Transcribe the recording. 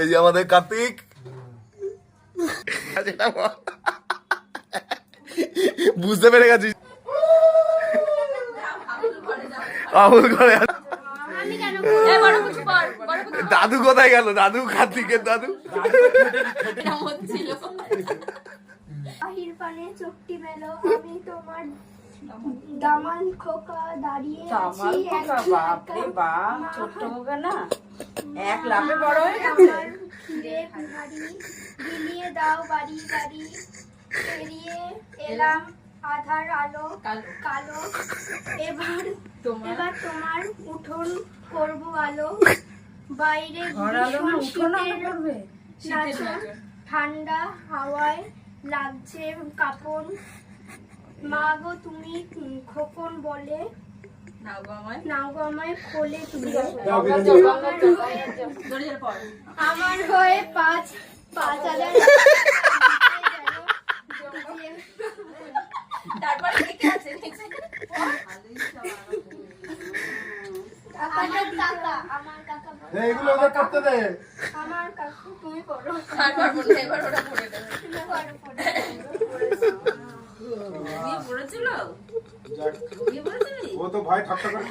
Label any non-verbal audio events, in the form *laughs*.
এই যে আমাদের কার্তিক। বুঝতে পেরে গেছিস। আমুল করে আছে। এই বড় কিছু পর বড় কিছু দাদু কোথায় গেল? দাদু কার্তিকের দাদু। আহির পানে চোখটি মেলো আমি তোমার দামান খোকা দাঁড়িয়ে আছি। বাপ ছোট্ট খোকা না। এক লাফে বড় হয়ে গেছে বিলিয়ে দাও বাড়ি বাড়ি। এলাম আধার আলো কালো। এবার এবার তোমার উঠোন করব আলো। বাইরে ঠান্ডা হাওয়ায় লাগছে কাপড় মা গো তুমি খোকন বলে আমার হয়ে পাঁচ পাঁচ হাজার *laughs* তারপর আমার কাকা আমার কাকা বলে, এগুলো ওদের করতে দে আমার কাকু তুমি করো। এবার পড়ে দেবে। তুমি। পড়েছিল? পড়েছিলি? ও তো ভয় ঠাট্টা করে